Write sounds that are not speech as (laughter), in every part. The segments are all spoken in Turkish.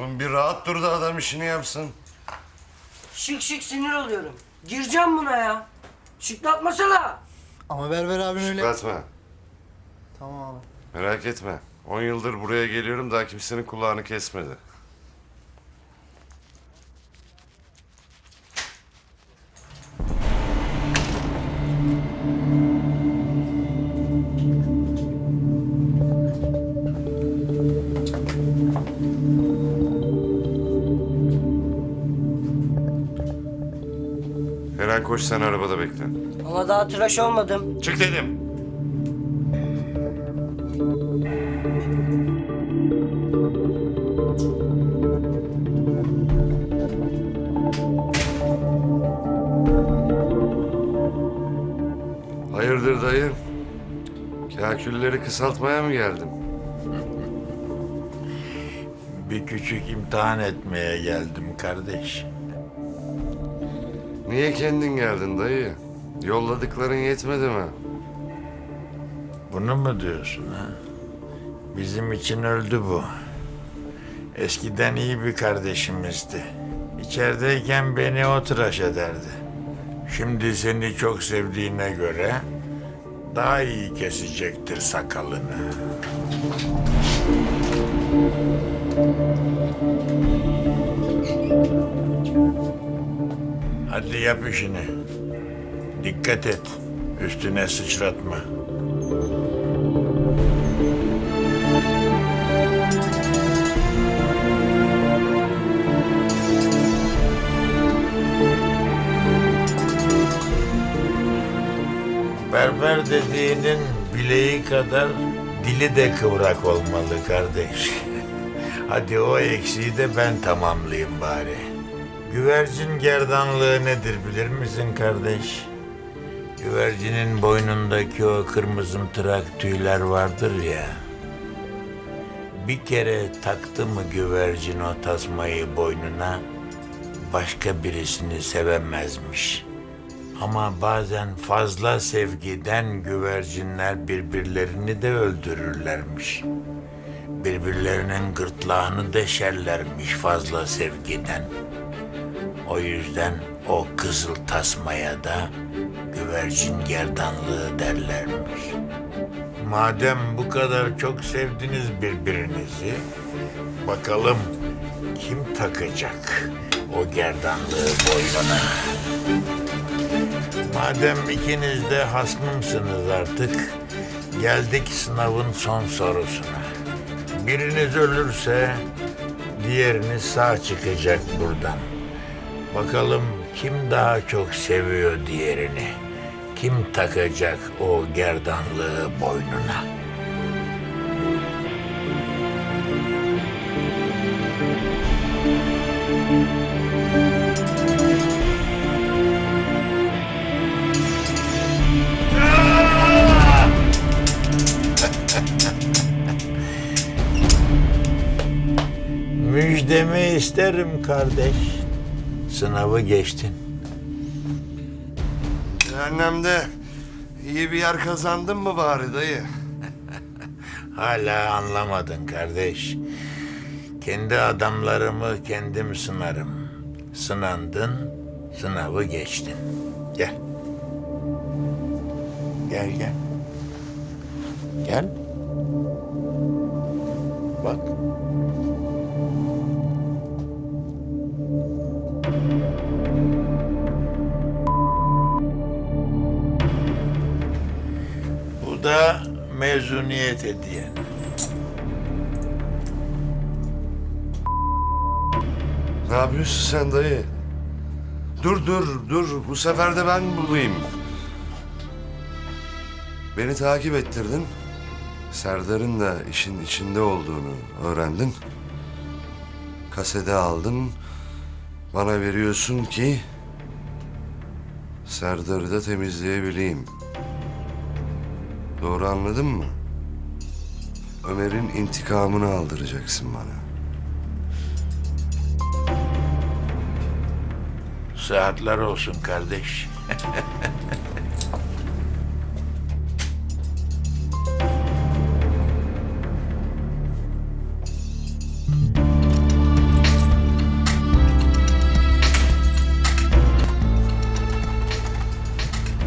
Oğlum bir rahat dur da adam işini yapsın. Şık şık sinir oluyorum. Gireceğim buna ya. Şıklatmasana. Ama Berber abin öyle... Şıklatma. Tamam abi. Merak etme. 10 yıldır buraya geliyorum daha kimsenin kulağını kesmedi. Koş sen arabada bekle. Ama daha tıraş olmadım. Çık dedim. Hayırdır dayı? Kakülleri kısaltmaya mı geldin? Bir küçük imtihan etmeye geldim kardeş. Niye kendin geldin dayı? Yolladıkların yetmedi mi? Bunu mu diyorsun ha? Bizim için öldü bu. Eskiden iyi bir kardeşimizdi. İçerideyken beni o tıraş ederdi. Şimdi seni çok sevdiğine göre daha iyi kesecektir sakalını. Hadi yap işini. Dikkat et. Üstüne sıçratma. Berber dediğinin bileği kadar dili de kıvrak olmalı kardeş. (laughs) Hadi o eksiği de ben tamamlayayım bari. Güvercin gerdanlığı nedir bilir misin kardeş? Güvercinin boynundaki o kırmızımtırak tüyler vardır ya. Bir kere taktı mı güvercin o tasmayı boynuna, başka birisini sevemezmiş. Ama bazen fazla sevgiden güvercinler birbirlerini de öldürürlermiş. Birbirlerinin gırtlağını deşerlermiş fazla sevgiden. O yüzden o kızıl tasmaya da güvercin gerdanlığı derlermiş. Madem bu kadar çok sevdiniz birbirinizi, bakalım kim takacak o gerdanlığı boynuna? Madem ikiniz de hasmımsınız artık, geldik sınavın son sorusuna. Biriniz ölürse diğeriniz sağ çıkacak buradan. Bakalım kim daha çok seviyor diğerini? Kim takacak o gerdanlığı boynuna? (laughs) Müjdemi isterim kardeş. Sınavı geçtin. Cehennemde iyi bir yer kazandın mı bari dayı? (laughs) Hala anlamadın kardeş. Kendi adamlarımı kendim sınarım. Sınandın, sınavı geçtin. Gel. Gel gel. Gel. Bak. Bu da mezuniyet hediyen. Ne yapıyorsun sen dayı? Dur dur dur bu sefer de ben bulayım. Beni takip ettirdin. Serdar'ın da işin içinde olduğunu öğrendin. Kasede aldın. Bana veriyorsun ki Serdar'ı da temizleyebileyim. Doğru anladın mı? Ömer'in intikamını aldıracaksın bana. Saatler olsun kardeş.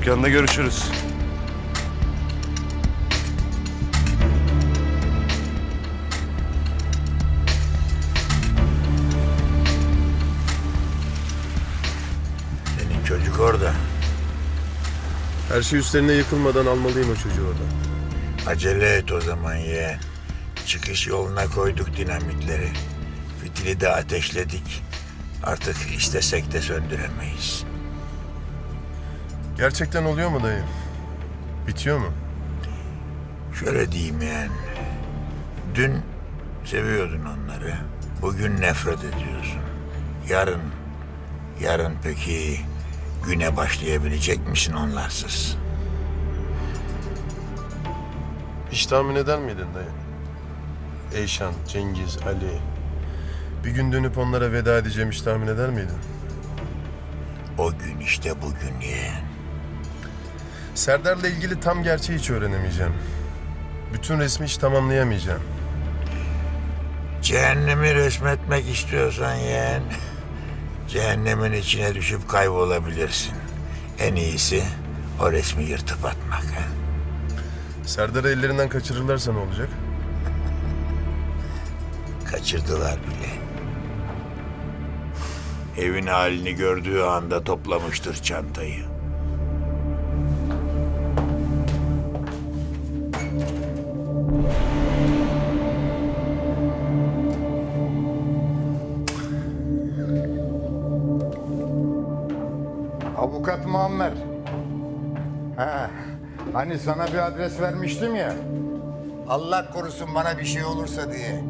Dükkanda görüşürüz. Her şey üstlerine yıkılmadan almalıyım o çocuğu oradan. Acele et o zaman yeğen. Çıkış yoluna koyduk dinamitleri. Fitili de ateşledik. Artık istesek de söndüremeyiz. Gerçekten oluyor mu dayı? Bitiyor mu? Şöyle diyeyim yeğen. Dün seviyordun onları. Bugün nefret ediyorsun. Yarın, yarın peki güne başlayabilecek misin onlarsız? Hiç tahmin eder miydin dayı? Eyşan, Cengiz, Ali. Bir gün dönüp onlara veda edeceğim hiç tahmin eder miydin? O gün işte bugün yeğen. Serdar'la ilgili tam gerçeği hiç öğrenemeyeceğim. Bütün resmi hiç tamamlayamayacağım. Cehennemi resmetmek istiyorsan yeğen, (laughs) cehennemin içine düşüp kaybolabilirsin. En iyisi o resmi yırtıp atmak. ha? Serdar'ı ellerinden kaçırırlarsa ne olacak? Kaçırdılar bile. Evin halini gördüğü anda toplamıştır çantayı. Muammer. Ha, hani sana bir adres vermiştim ya. Allah korusun bana bir şey olursa diye.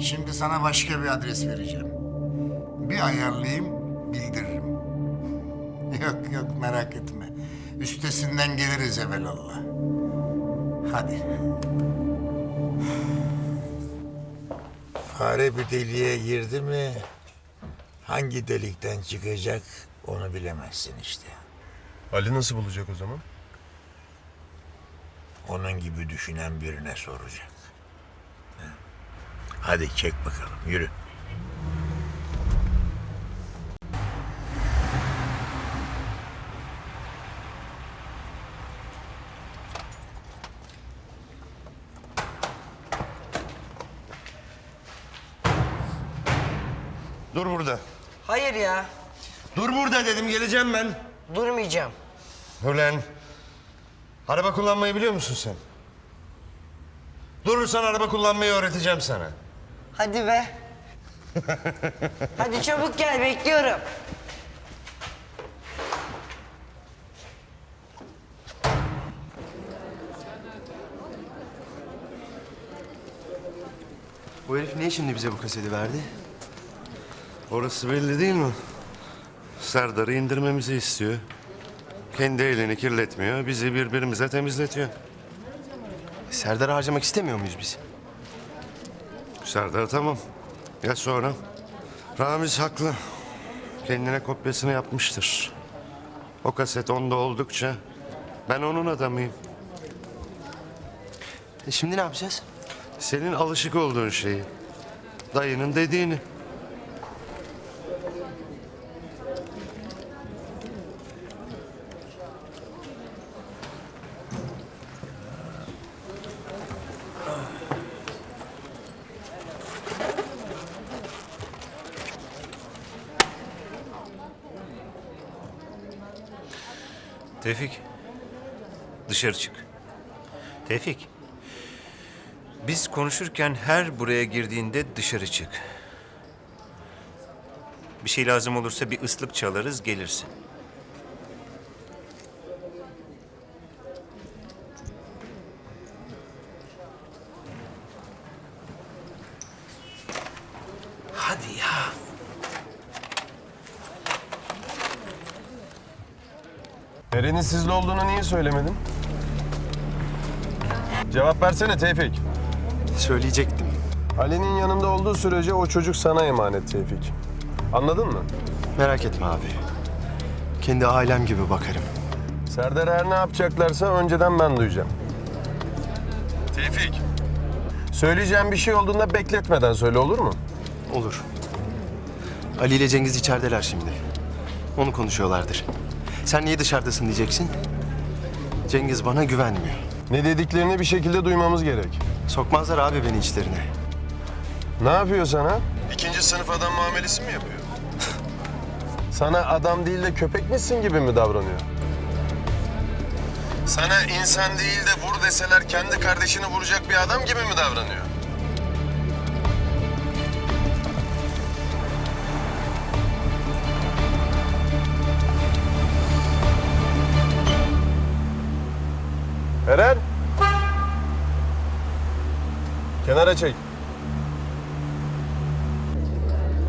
Şimdi sana başka bir adres vereceğim. Bir ayarlayayım, bildiririm. (laughs) Yok yok merak etme. Üstesinden geliriz evelallah. Hadi. Fare bir deliğe girdi mi hangi delikten çıkacak onu bilemezsin işte. Ali nasıl bulacak o zaman? Onun gibi düşünen birine soracak. Ha. Hadi çek bakalım yürü. Dur burada. Hayır ya. Dur burada dedim geleceğim ben. Durmayacağım. Ulan. Araba kullanmayı biliyor musun sen? Durursan araba kullanmayı öğreteceğim sana. Hadi be. Hadi çabuk gel bekliyorum. Bu herif niye şimdi bize bu kaseti verdi? Orası belli değil mi? Serdar'ı indirmemizi istiyor. Kendi elini kirletmiyor, bizi birbirimize temizletiyor. Serdar'ı harcamak istemiyor muyuz biz? Serdar tamam. Ya sonra? Ramiz haklı. Kendine kopyasını yapmıştır. O kaset onda oldukça ben onun adamıyım. E şimdi ne yapacağız? Senin alışık olduğun şeyi. Dayının dediğini. Tevfik. Dışarı çık. Tevfik. Biz konuşurken her buraya girdiğinde dışarı çık. Bir şey lazım olursa bir ıslık çalarız gelirsin. Hadi ya. Eren'in sizle olduğunu niye söylemedin? Cevap versene Tevfik. Söyleyecektim. Ali'nin yanında olduğu sürece o çocuk sana emanet Tevfik. Anladın mı? Merak etme abi. Kendi ailem gibi bakarım. Serdar her ne yapacaklarsa önceden ben duyacağım. Tevfik. Söyleyeceğim bir şey olduğunda bekletmeden söyle olur mu? Olur. Ali ile Cengiz içerideler şimdi. Onu konuşuyorlardır. Sen niye dışarıdasın diyeceksin. Cengiz bana güvenmiyor. Ne dediklerini bir şekilde duymamız gerek. Sokmazlar abi beni içlerine. Ne yapıyor sana? İkinci sınıf adam muamelesi mi yapıyor? (laughs) Sana adam değil de köpek misin gibi mi davranıyor? Sana insan değil de vur deseler kendi kardeşini vuracak bir adam gibi mi davranıyor? Eren! Kenara çek.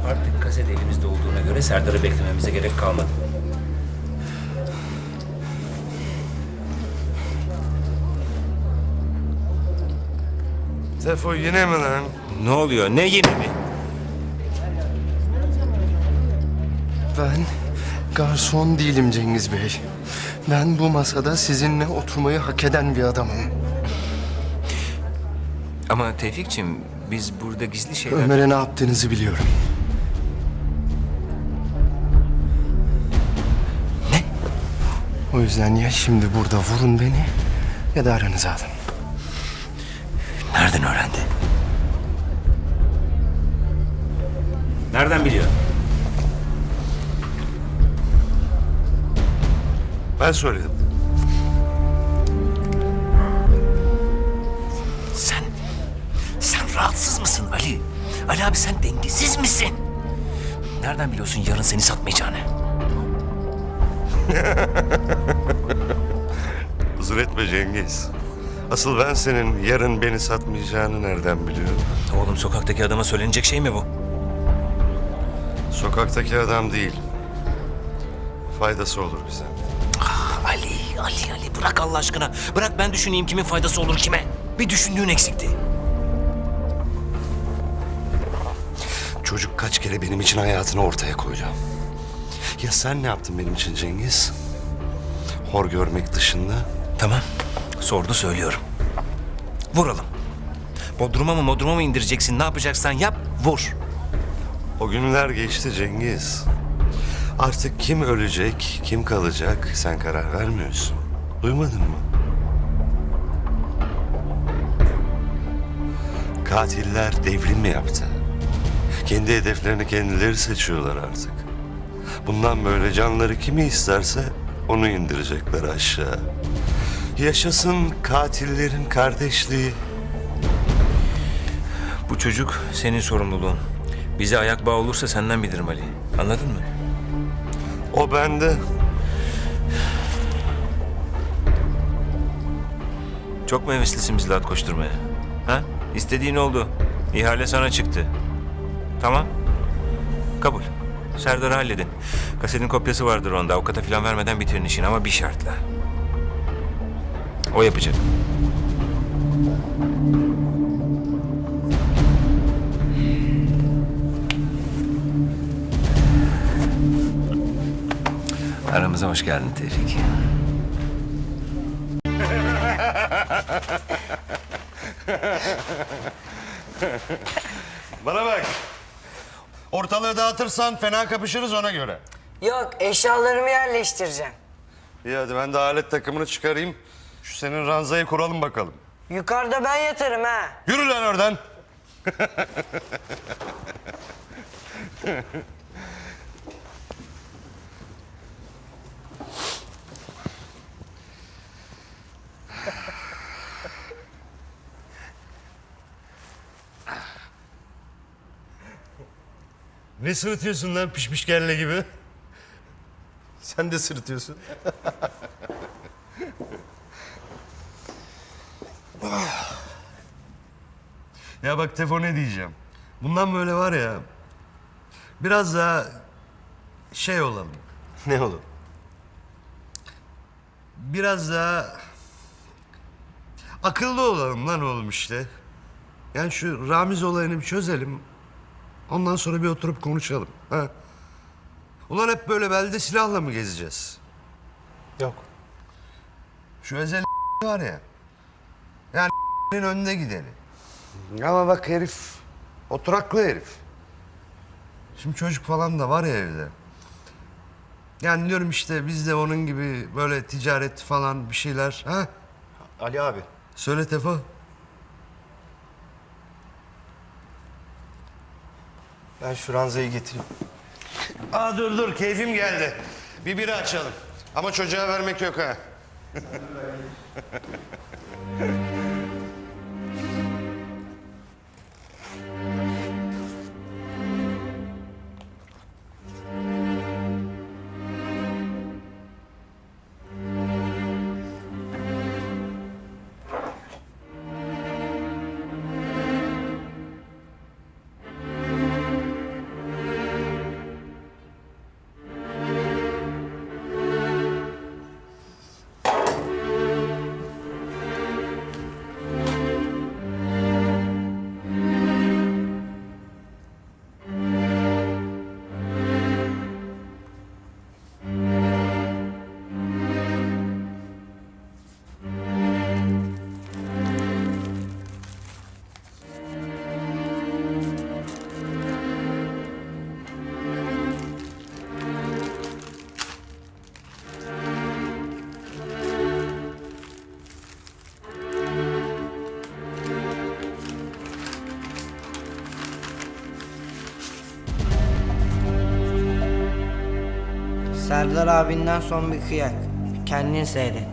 Artık kaset elimizde olduğuna göre Serdar'ı beklememize gerek kalmadı. Tefo yine mi lan? Ne oluyor? Ne yeni mi? Ben garson değilim Cengiz Bey. Ben bu masada sizinle oturmayı hak eden bir adamım. Ama Tevfik'ciğim biz burada gizli şeyler... Ömer'e ne yaptığınızı biliyorum. Ne? O yüzden ya şimdi burada vurun beni ya da aranıza alın. Nereden öğrendi? Nereden biliyor? Ben söyledim. Ali abi sen dengesiz misin? Nereden biliyorsun yarın seni satmayacağını? (laughs) Huzur etme Cengiz. Asıl ben senin yarın beni satmayacağını nereden biliyorum? Oğlum sokaktaki adama söylenecek şey mi bu? Sokaktaki adam değil. Faydası olur bize. Ali, Ali, Ali bırak Allah aşkına. Bırak ben düşüneyim kimin faydası olur kime. Bir düşündüğün eksikti. Çocuk kaç kere benim için hayatını ortaya koydu. Ya sen ne yaptın benim için Cengiz? Hor görmek dışında. Tamam. Sordu söylüyorum. Vuralım. Bodruma mı modruma mı indireceksin? Ne yapacaksan yap, vur. O günler geçti Cengiz. Artık kim ölecek, kim kalacak sen karar vermiyorsun. Duymadın mı? Katiller devrim mi yaptı? Kendi hedeflerini kendileri seçiyorlar artık. Bundan böyle canları kimi isterse onu indirecekler aşağı. Yaşasın katillerin kardeşliği. Bu çocuk senin sorumluluğun. Bize ayak bağı olursa senden bilirim Ali. Anladın mı? O bende. Çok mu heveslisin bizle at koşturmaya? Ha? İstediğin oldu. İhale sana çıktı. Tamam. Kabul. Serdar'ı halledin. Kasetin kopyası vardır onda. Avukata falan vermeden bitirin işini ama bir şartla. O yapacak. Aramıza hoş geldin Tevfik. Ortalığı dağıtırsan fena kapışırız ona göre. Yok eşyalarımı yerleştireceğim. İyi hadi ben de alet takımını çıkarayım. Şu senin ranzayı kuralım bakalım. Yukarıda ben yatarım ha. Yürü lan oradan. Ne sırıtıyorsun lan pişmiş kelle gibi? Sen de sırıtıyorsun. Ya bak Tefo ne diyeceğim. Bundan böyle var ya... Biraz daha şey olalım. Ne olur? Biraz daha akıllı olalım lan oğlum işte. Yani şu Ramiz olayını bir çözelim. Ondan sonra bir oturup konuşalım. Ha? Ulan hep böyle belde silahla mı gezeceğiz? Yok. Şu ezel (laughs) var ya. Yani (laughs) önünde gideni. Ama bak herif oturaklı herif. Şimdi çocuk falan da var ya evde. Yani diyorum işte biz de onun gibi böyle ticaret falan bir şeyler. Ha? Ali abi. Söyle Tefo. Ben şu ranzayı getireyim. (laughs) Aa dur dur keyfim geldi. Bir bira açalım. Ama çocuğa vermek yok ha. (laughs) Serdar abinden son bir kıyak. Kendin seyret.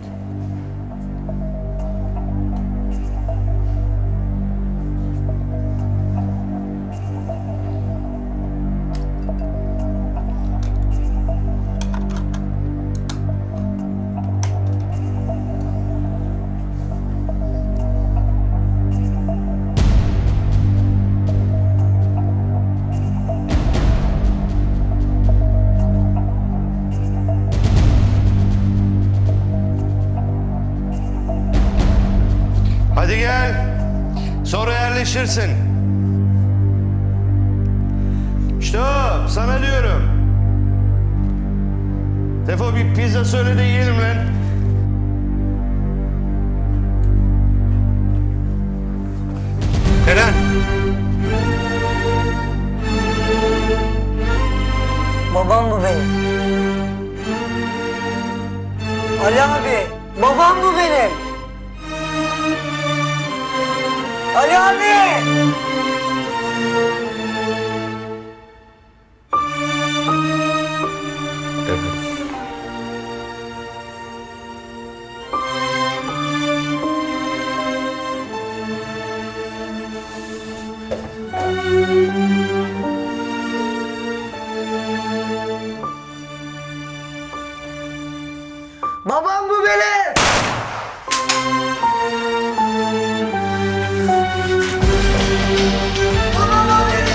Tefo bir pizza söyle de yiyelim lan. Eren. Babam bu benim. Ali abi, babam bu benim. Ali abi! Babam bu benim! Babam bu benim!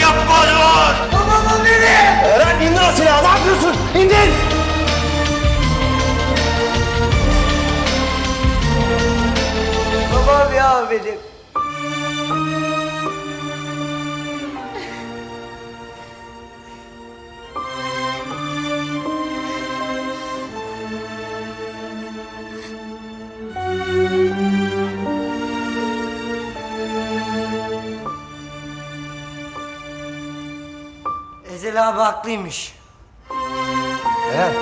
Yapma dur. Babam bu benim! Eren indir o silahı. Ne yapıyorsun? İndir. Abi haklıymış. Eren.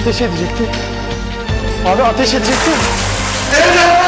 Ateş edecekti. Abi ateş edecekti. Ambulans!